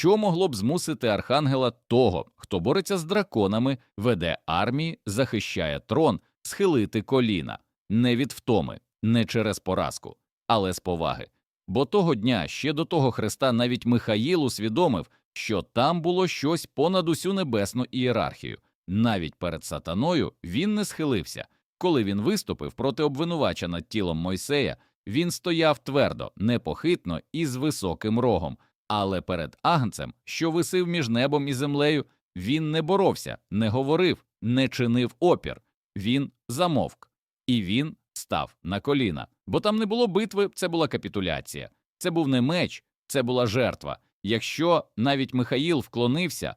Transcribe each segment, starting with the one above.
Що могло б змусити архангела того, хто бореться з драконами, веде армії, захищає трон, схилити коліна, не від втоми, не через поразку, але з поваги. Бо того дня, ще до того Христа, навіть Михаїл усвідомив, що там було щось понад усю небесну ієрархію. Навіть перед сатаною він не схилився. Коли він виступив проти обвинувача над тілом Мойсея, він стояв твердо, непохитно і з високим рогом, але перед агнцем, що висив між небом і землею, він не боровся, не говорив, не чинив опір. Він замовк, і він став на коліна. Бо там не було битви, це була капітуляція. Це був не меч, це була жертва. Якщо навіть Михаїл вклонився,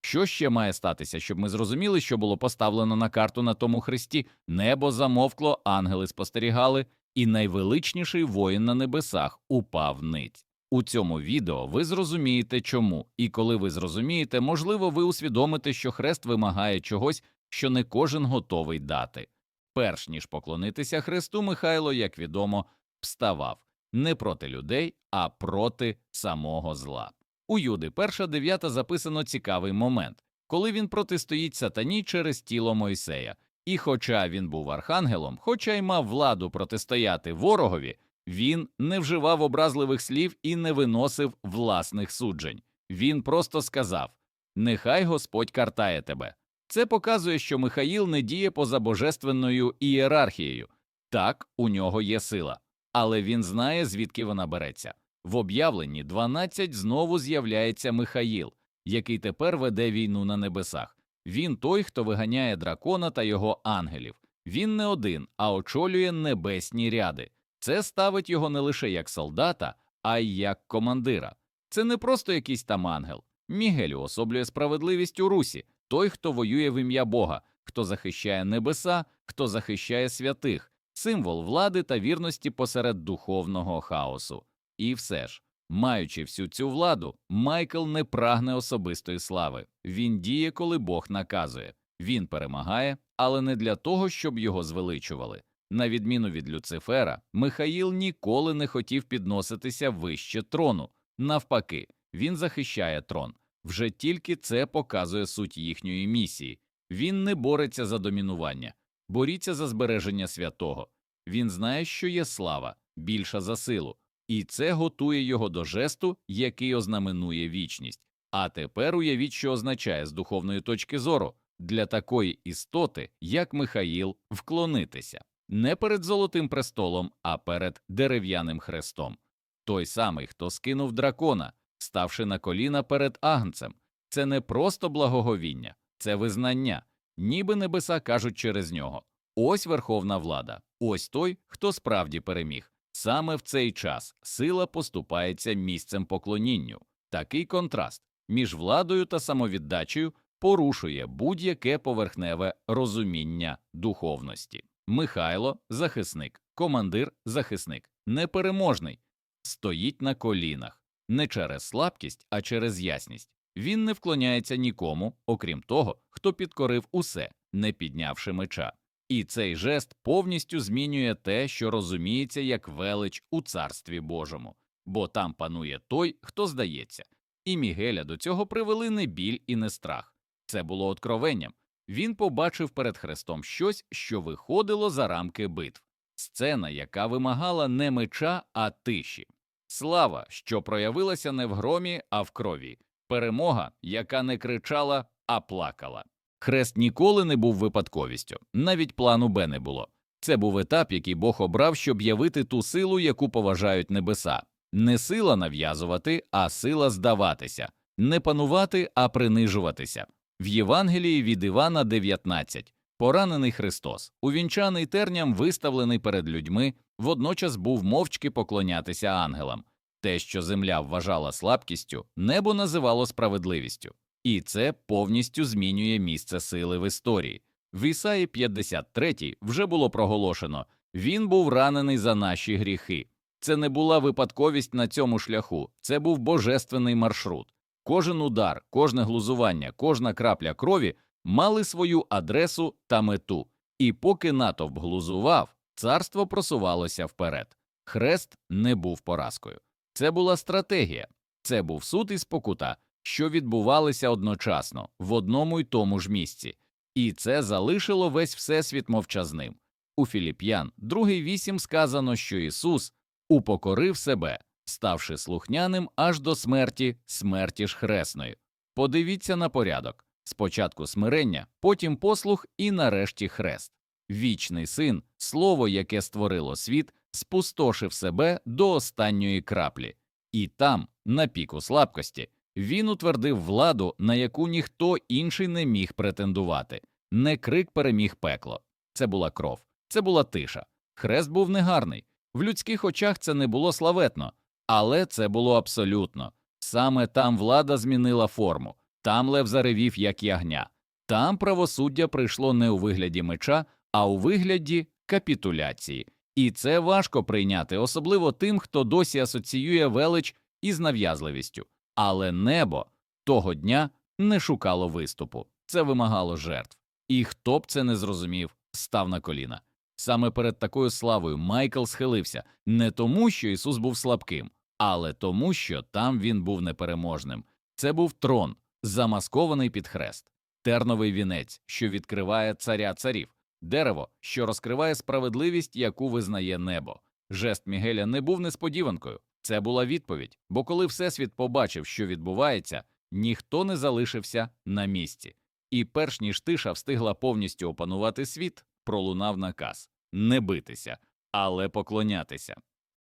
що ще має статися, щоб ми зрозуміли, що було поставлено на карту на тому хресті? Небо замовкло, ангели спостерігали, і найвеличніший воїн на небесах упав ниць. У цьому відео ви зрозумієте чому, і коли ви зрозумієте, можливо, ви усвідомите, що хрест вимагає чогось, що не кожен готовий дати. Перш ніж поклонитися хресту, Михайло, як відомо, вставав не проти людей, а проти самого зла. У Юди перша дев'ята записано цікавий момент, коли він протистоїть сатані через тіло Мойсея. І хоча він був архангелом, хоча й мав владу протистояти ворогові, він не вживав образливих слів і не виносив власних суджень. Він просто сказав Нехай Господь картає тебе. Це показує, що Михаїл не діє поза божественною ієрархією. Так, у нього є сила, але він знає, звідки вона береться. В об'явленні 12 знову з'являється Михаїл, який тепер веде війну на небесах. Він той, хто виганяє дракона та його ангелів. Він не один, а очолює небесні ряди. Це ставить його не лише як солдата, а й як командира. Це не просто якийсь там ангел. Мігель уособлює справедливість у русі, той, хто воює в ім'я Бога, хто захищає небеса, хто захищає святих, символ влади та вірності посеред духовного хаосу. І все ж, маючи всю цю владу, Майкл не прагне особистої слави. Він діє, коли Бог наказує. Він перемагає, але не для того, щоб його звеличували. На відміну від Люцифера, Михаїл ніколи не хотів підноситися вище трону. Навпаки, він захищає трон. Вже тільки це показує суть їхньої місії. Він не бореться за домінування, боріться за збереження святого. Він знає, що є слава, більша за силу, і це готує його до жесту, який ознаменує вічність. А тепер уявіть, що означає з духовної точки зору для такої істоти, як Михаїл, вклонитися не перед золотим престолом, а перед дерев'яним хрестом. Той самий, хто скинув дракона, ставши на коліна перед агнцем, це не просто благоговіння, це визнання, ніби небеса кажуть через нього. Ось верховна влада, ось той, хто справді переміг. Саме в цей час сила поступається місцем поклонінню. Такий контраст між владою та самовіддачею порушує будь-яке поверхневе розуміння духовності. Михайло захисник, командир захисник, непереможний, стоїть на колінах не через слабкість, а через ясність. Він не вклоняється нікому, окрім того, хто підкорив усе, не піднявши меча. І цей жест повністю змінює те, що розуміється як велич у царстві Божому, бо там панує той, хто здається. І Мігеля до цього привели не біль і не страх. Це було откровенням. Він побачив перед хрестом щось, що виходило за рамки битв, сцена, яка вимагала не меча, а тиші, слава, що проявилася не в громі, а в крові, перемога, яка не кричала, а плакала. Хрест ніколи не був випадковістю, навіть плану Б не було. Це був етап, який Бог обрав, щоб явити ту силу, яку поважають небеса. Не сила нав'язувати, а сила здаватися, не панувати, а принижуватися. В Євангелії від Івана 19 поранений Христос, увінчаний терням, виставлений перед людьми, водночас був мовчки поклонятися ангелам. Те, що земля вважала слабкістю, небо називало справедливістю. І це повністю змінює місце сили в історії. В Ісаї 53 вже було проголошено він був ранений за наші гріхи. Це не була випадковість на цьому шляху, це був божественний маршрут. Кожен удар, кожне глузування, кожна крапля крові мали свою адресу та мету, і поки натовп глузував, царство просувалося вперед. Хрест не був поразкою. Це була стратегія. Це був суд і спокута, що відбувалися одночасно в одному й тому ж місці, і це залишило весь всесвіт мовчазним. У Філіп'ян, другий вісім сказано, що Ісус упокорив себе, ставши слухняним аж до смерті, смерті ж хресної. Подивіться на порядок спочатку смирення, потім послух і нарешті хрест. Вічний син, слово, яке створило світ, спустошив себе до останньої краплі, і там, на піку слабкості, він утвердив владу, на яку ніхто інший не міг претендувати. Не крик переміг пекло. Це була кров, це була тиша. Хрест був негарний. В людських очах це не було славетно, але це було абсолютно. Саме там влада змінила форму, там лев заревів, як ягня, там правосуддя прийшло не у вигляді меча, а у вигляді капітуляції. І це важко прийняти, особливо тим, хто досі асоціює велич із нав'язливістю. Але небо того дня не шукало виступу, це вимагало жертв. І хто б це не зрозумів, став на коліна. Саме перед такою славою Майкл схилився не тому, що Ісус був слабким, але тому, що там він був непереможним. Це був трон, замаскований під хрест, терновий вінець, що відкриває царя царів, дерево, що розкриває справедливість, яку визнає небо. Жест Мігеля не був несподіванкою. Це була відповідь, бо коли Всесвіт побачив, що відбувається, ніхто не залишився на місці. І перш ніж тиша встигла повністю опанувати світ, пролунав наказ не битися, але поклонятися.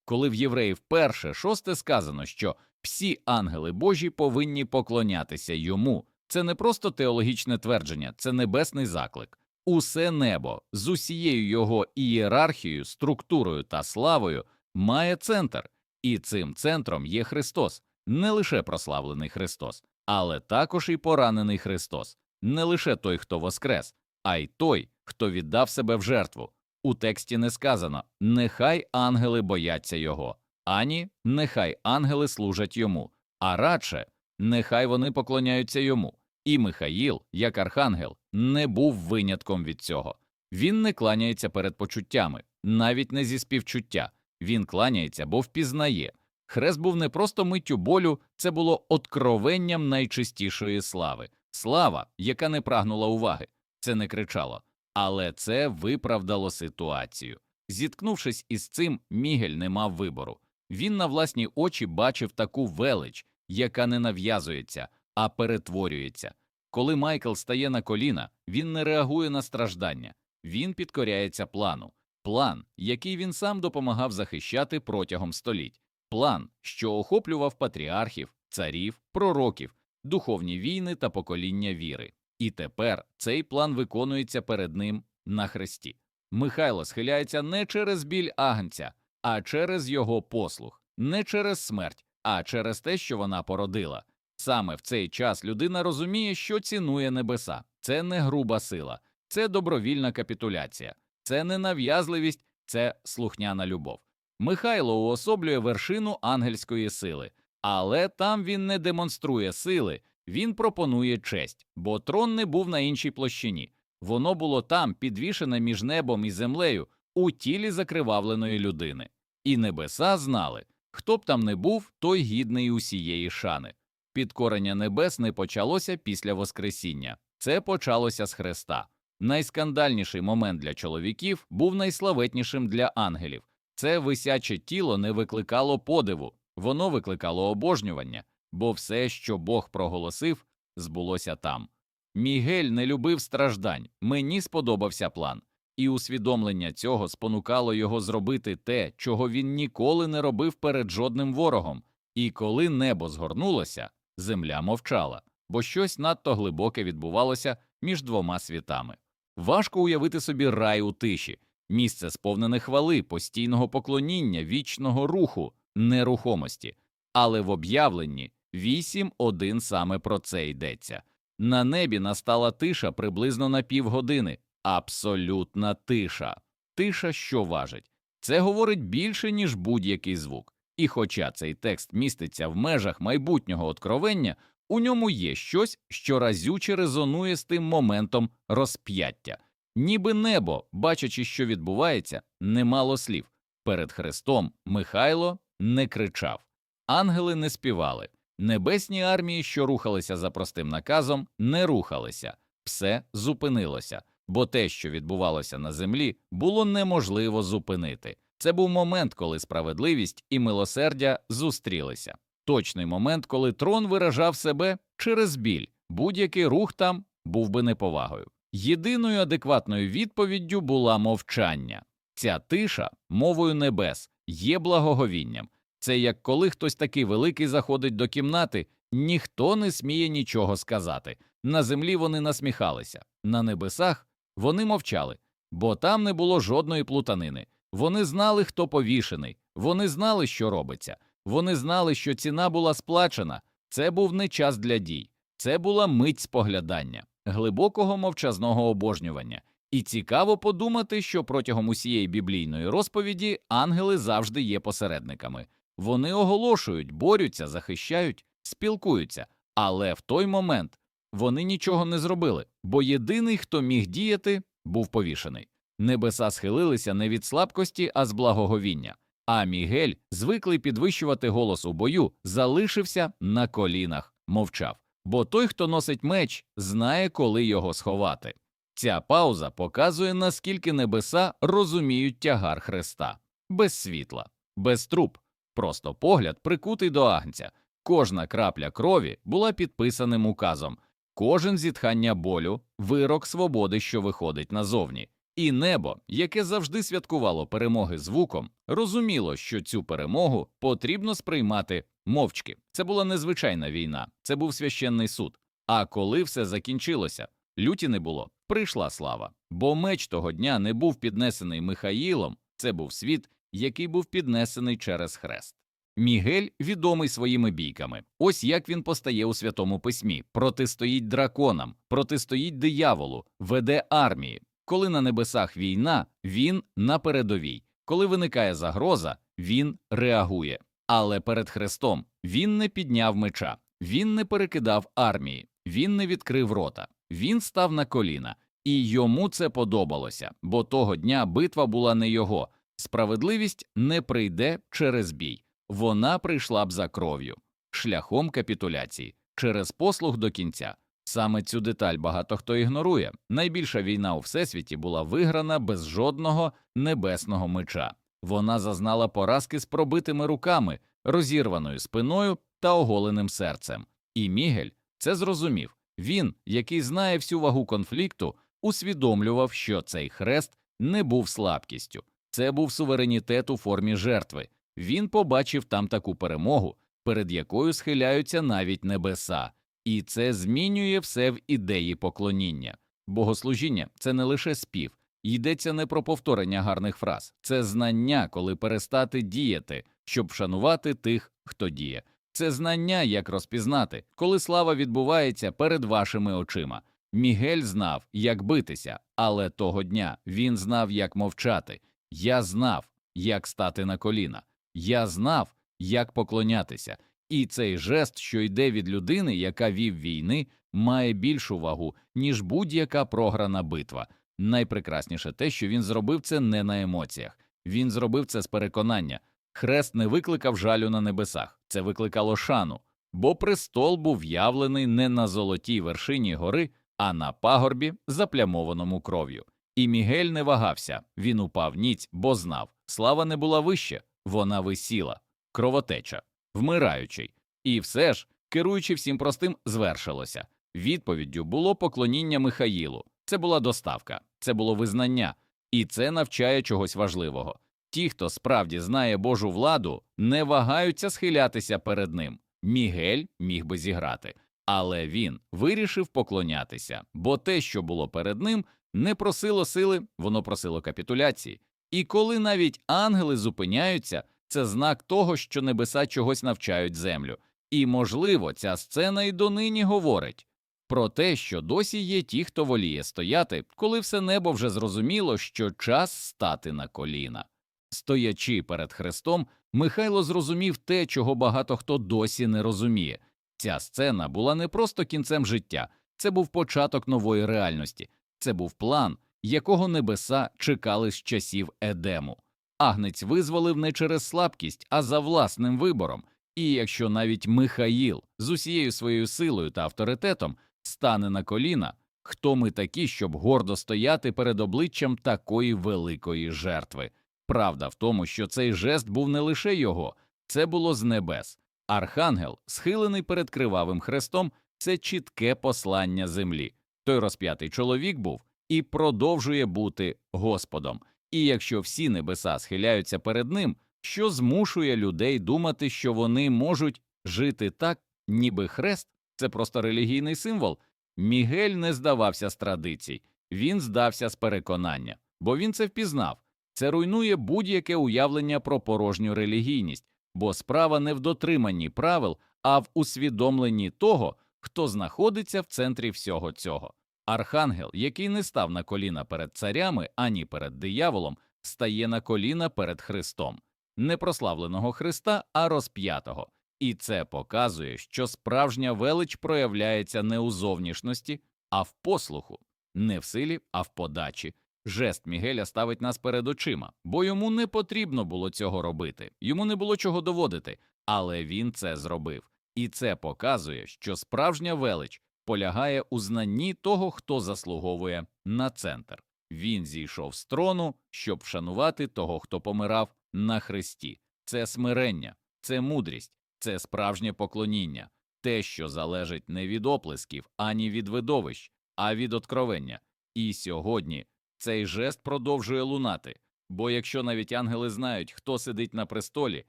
Коли в євреїв перше шосте сказано, що всі ангели Божі повинні поклонятися йому, це не просто теологічне твердження, це небесний заклик. Усе небо з усією його ієрархією, структурою та славою має центр, і цим центром є Христос, не лише прославлений Христос, але також і поранений Христос, не лише той, хто воскрес, а й той, хто віддав себе в жертву. У тексті не сказано нехай ангели бояться його, ані нехай ангели служать йому, а радше нехай вони поклоняються йому. І Михаїл, як архангел, не був винятком від цього. Він не кланяється перед почуттями, навіть не зі співчуття. Він кланяється, бо впізнає. Хрест був не просто миттю болю, це було откровенням найчистішої слави, слава, яка не прагнула уваги, це не кричало, але це виправдало ситуацію. Зіткнувшись із цим, Мігель не мав вибору. Він на власні очі бачив таку велич, яка не нав'язується, а перетворюється. Коли Майкл стає на коліна, він не реагує на страждання, він підкоряється плану, план, який він сам допомагав захищати протягом століть, план, що охоплював патріархів, царів, пророків, духовні війни та покоління віри. І тепер цей план виконується перед ним на хресті. Михайло схиляється не через біль агнця, а через його послух, не через смерть, а через те, що вона породила. Саме в цей час людина розуміє, що цінує небеса. Це не груба сила, це добровільна капітуляція, це не нав'язливість, це слухняна любов. Михайло уособлює вершину ангельської сили, але там він не демонструє сили, він пропонує честь, бо трон не був на іншій площині. Воно було там, підвішене між небом і землею, у тілі закривавленої людини. І небеса знали хто б там не був, той гідний усієї шани. Підкорення небес не почалося після Воскресіння, це почалося з Христа. Найскандальніший момент для чоловіків був найславетнішим для ангелів. Це висяче тіло не викликало подиву, воно викликало обожнювання, бо все, що Бог проголосив, збулося там. Мігель не любив страждань, мені сподобався план, і усвідомлення цього спонукало його зробити те, чого він ніколи не робив перед жодним ворогом. І коли небо згорнулося, земля мовчала, бо щось надто глибоке відбувалося між двома світами. Важко уявити собі рай у тиші, місце сповнене хвали, постійного поклоніння, вічного руху, нерухомості, але в об'явленні вісім один саме про це йдеться. На небі настала тиша приблизно на півгодини, абсолютна тиша, тиша, що важить. Це говорить більше, ніж будь-який звук. І хоча цей текст міститься в межах майбутнього откровення, у ньому є щось, що разюче резонує з тим моментом розп'яття, ніби небо, бачачи, що відбувається, не мало слів. Перед Христом Михайло не кричав, ангели не співали, Небесні армії, що рухалися за простим наказом, не рухалися, все зупинилося, бо те, що відбувалося на землі, було неможливо зупинити. Це був момент, коли справедливість і милосердя зустрілися. Точний момент, коли трон виражав себе через біль, будь-який рух там був би неповагою. Єдиною адекватною відповіддю була мовчання. Ця тиша мовою небес є благоговінням. Це як коли хтось такий великий заходить до кімнати, ніхто не сміє нічого сказати. На землі вони насміхалися, на небесах вони мовчали, бо там не було жодної плутанини. Вони знали, хто повішений, вони знали, що робиться, вони знали, що ціна була сплачена. Це був не час для дій, це була мить споглядання, глибокого мовчазного обожнювання. І цікаво подумати, що протягом усієї біблійної розповіді ангели завжди є посередниками. Вони оголошують, борються, захищають, спілкуються, але в той момент вони нічого не зробили, бо єдиний, хто міг діяти, був повішений. Небеса схилилися не від слабкості, а з благоговіння. А Мігель, звиклий підвищувати голос у бою, залишився на колінах, мовчав. Бо той, хто носить меч, знає, коли його сховати. Ця пауза показує, наскільки небеса розуміють тягар Христа без світла, без труб, просто погляд прикутий до агнця. Кожна крапля крові була підписаним указом, кожен зітхання болю, вирок свободи, що виходить назовні. І небо, яке завжди святкувало перемоги звуком, розуміло, що цю перемогу потрібно сприймати мовчки. Це була незвичайна війна, це був священний суд. А коли все закінчилося, люті не було, прийшла слава. Бо меч того дня не був піднесений Михаїлом, це був світ, який був піднесений через хрест. Мігель відомий своїми бійками. Ось як він постає у святому письмі: протистоїть драконам, протистоїть дияволу, веде армії. Коли на небесах війна, він на передовій. Коли виникає загроза, він реагує. Але перед Христом він не підняв меча, він не перекидав армії, він не відкрив рота, він став на коліна, і йому це подобалося, бо того дня битва була не його. Справедливість не прийде через бій, вона прийшла б за кров'ю, шляхом капітуляції, через послуг до кінця. Саме цю деталь багато хто ігнорує. Найбільша війна у всесвіті була виграна без жодного небесного меча. Вона зазнала поразки з пробитими руками, розірваною спиною та оголеним серцем. І Мігель це зрозумів. Він, який знає всю вагу конфлікту, усвідомлював, що цей хрест не був слабкістю, це був суверенітет у формі жертви. Він побачив там таку перемогу, перед якою схиляються навіть небеса. І це змінює все в ідеї поклоніння. Богослужіння це не лише спів, йдеться не про повторення гарних фраз, це знання, коли перестати діяти, щоб вшанувати тих, хто діє. Це знання, як розпізнати, коли слава відбувається перед вашими очима. Мігель знав, як битися, але того дня він знав, як мовчати. Я знав, як стати на коліна. Я знав, як поклонятися. І цей жест, що йде від людини, яка вів війни, має більшу вагу, ніж будь-яка програна битва. Найпрекрасніше те, що він зробив це не на емоціях, він зробив це з переконання. Хрест не викликав жалю на небесах, це викликало шану, бо престол був явлений не на золотій вершині гори, а на пагорбі, заплямованому кров'ю. І Мігель не вагався, він упав ніць, бо знав слава не була вище, вона висіла, кровотеча вмираючий, і все ж, керуючи всім простим, звершилося. Відповіддю було поклоніння Михаїлу. Це була доставка, це було визнання, і це навчає чогось важливого. Ті, хто справді знає Божу владу, не вагаються схилятися перед ним. Мігель міг би зіграти, але він вирішив поклонятися, бо те, що було перед ним, не просило сили, воно просило капітуляції. І коли навіть ангели зупиняються, це знак того, що небеса чогось навчають землю. І, можливо, ця сцена й донині говорить про те, що досі є ті, хто воліє стояти, коли все небо вже зрозуміло, що час стати на коліна. Стоячи перед Христом, Михайло зрозумів те, чого багато хто досі не розуміє. Ця сцена була не просто кінцем життя, це був початок нової реальності, це був план, якого небеса чекали з часів Едему. Агнець визволив не через слабкість, а за власним вибором, І якщо навіть Михаїл з усією своєю силою та авторитетом стане на коліна, хто ми такі, щоб гордо стояти перед обличчям такої великої жертви? Правда в тому, що цей жест був не лише його, це було з небес. Архангел, схилений перед кривавим хрестом, це чітке послання землі. Той розп'ятий чоловік був і продовжує бути Господом. І якщо всі небеса схиляються перед ним, що змушує людей думати, що вони можуть жити так, ніби хрест це просто релігійний символ. Мігель не здавався з традицій, він здався з переконання, бо він це впізнав. Це руйнує будь-яке уявлення про порожню релігійність, бо справа не в дотриманні правил, а в усвідомленні того, хто знаходиться в центрі всього цього. Архангел, який не став на коліна перед царями ані перед дияволом, стає на коліна перед Христом, не прославленого Христа, а розп'ятого. І це показує, що справжня велич проявляється не у зовнішності, а в послуху, не в силі, а в подачі. Жест Мігеля ставить нас перед очима, бо йому не потрібно було цього робити, йому не було чого доводити, але він це зробив. І це показує, що справжня велич полягає у знанні того, хто заслуговує на центр. Він зійшов з трону, щоб вшанувати того, хто помирав на хресті. Це смирення, це мудрість, це справжнє поклоніння, те, що залежить не від оплесків, ані від видовищ, а від откровення. І сьогодні цей жест продовжує лунати, бо якщо навіть ангели знають, хто сидить на престолі,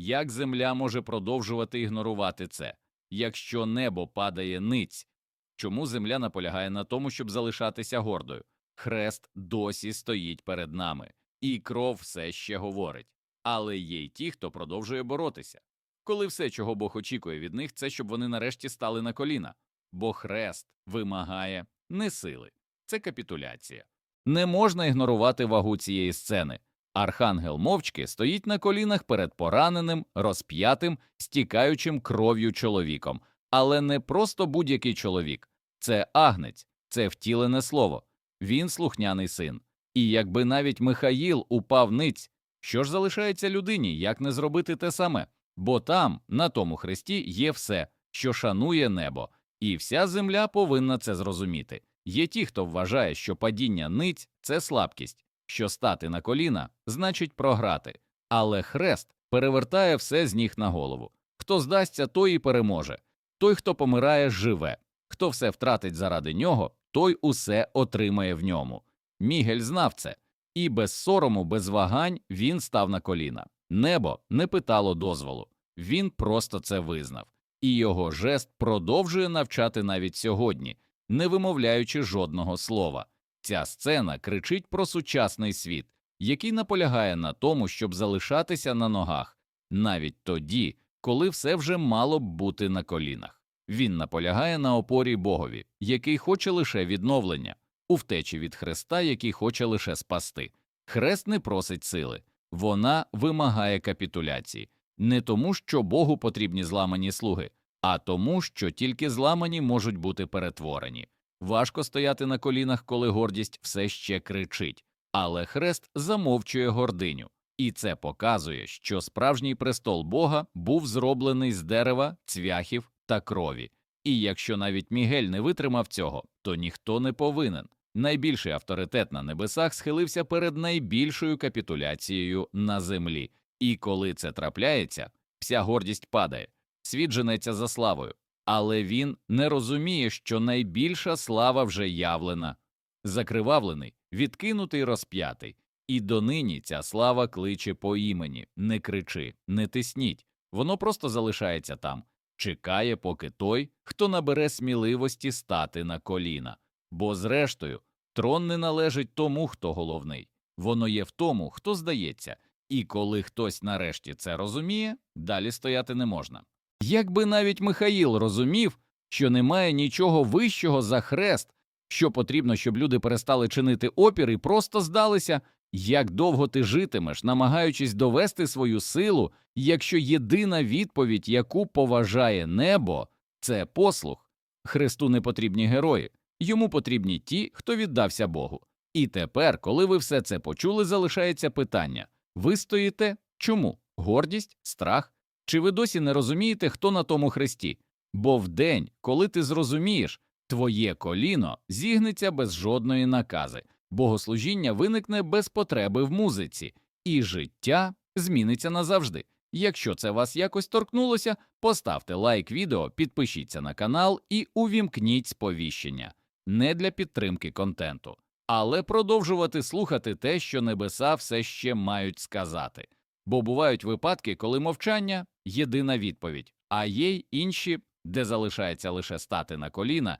як земля може продовжувати ігнорувати це, якщо небо падає ниць, чому земля наполягає на тому, щоб залишатися гордою? Хрест досі стоїть перед нами, і кров все ще говорить. Але є й ті, хто продовжує боротися. Коли все, чого Бог очікує від них, це щоб вони нарешті стали на коліна, бо хрест вимагає не сили, це капітуляція. Не можна ігнорувати вагу цієї сцени. Архангел мовчки стоїть на колінах перед пораненим, розп'ятим, стікаючим кров'ю чоловіком, але не просто будь-який чоловік, це агнець, це втілене слово, він слухняний син. І якби навіть Михаїл упав ниць, що ж залишається людині, як не зробити те саме? Бо там, на тому хресті, є все, що шанує небо, і вся земля повинна це зрозуміти. Є ті, хто вважає, що падіння ниць це слабкість, що стати на коліна значить програти, але хрест перевертає все з ніг на голову. Хто здасться, той і переможе. Той, хто помирає, живе. Хто все втратить заради нього, той усе отримає в ньому. Мігель знав це, і без сорому, без вагань він став на коліна. Небо не питало дозволу, він просто це визнав, і його жест продовжує навчати навіть сьогодні, не вимовляючи жодного слова. Ця сцена кричить про сучасний світ, який наполягає на тому, щоб залишатися на ногах, навіть тоді, коли все вже мало б бути на колінах. Він наполягає на опорі Богові, який хоче лише відновлення, у втечі від Христа, який хоче лише спасти. Хрест не просить сили, вона вимагає капітуляції, не тому, що Богу потрібні зламані слуги, а тому, що тільки зламані можуть бути перетворені. Важко стояти на колінах, коли гордість все ще кричить, але хрест замовчує гординю, і це показує, що справжній престол Бога був зроблений з дерева, цвяхів та крові. І якщо навіть Мігель не витримав цього, то ніхто не повинен. Найбільший авторитет на небесах схилився перед найбільшою капітуляцією на землі, і коли це трапляється, вся гордість падає, світ женеться за славою, але він не розуміє, що найбільша слава вже явлена, закривавлений, відкинутий, розп'ятий, і донині ця слава кличе по імені. Не кричи, не тисніть, воно просто залишається там, чекає, поки той, хто набере сміливості стати на коліна. Бо, зрештою, трон не належить тому, хто головний, воно є в тому, хто здається, і коли хтось нарешті це розуміє, далі стояти не можна. Якби навіть Михаїл розумів, що немає нічого вищого за хрест, що потрібно, щоб люди перестали чинити опір і просто здалися, як довго ти житимеш, намагаючись довести свою силу, якщо єдина відповідь, яку поважає небо, це послух. Христу не потрібні герої, йому потрібні ті, хто віддався Богу. І тепер, коли ви все це почули, залишається питання ви стоїте чому? Гордість, страх Чи ви досі не розумієте, хто на тому хресті? Бо в день, коли ти зрозумієш, твоє коліно зігнеться без жодної накази, богослужіння виникне без потреби в музиці, і життя зміниться назавжди. Якщо це вас якось торкнулося, поставте лайк відео, підпишіться на канал і увімкніть сповіщення не для підтримки контенту, але продовжувати слухати те, що небеса все ще мають сказати. Бо бувають випадки, коли мовчання єдина відповідь, а є й інші, де залишається лише стати на коліна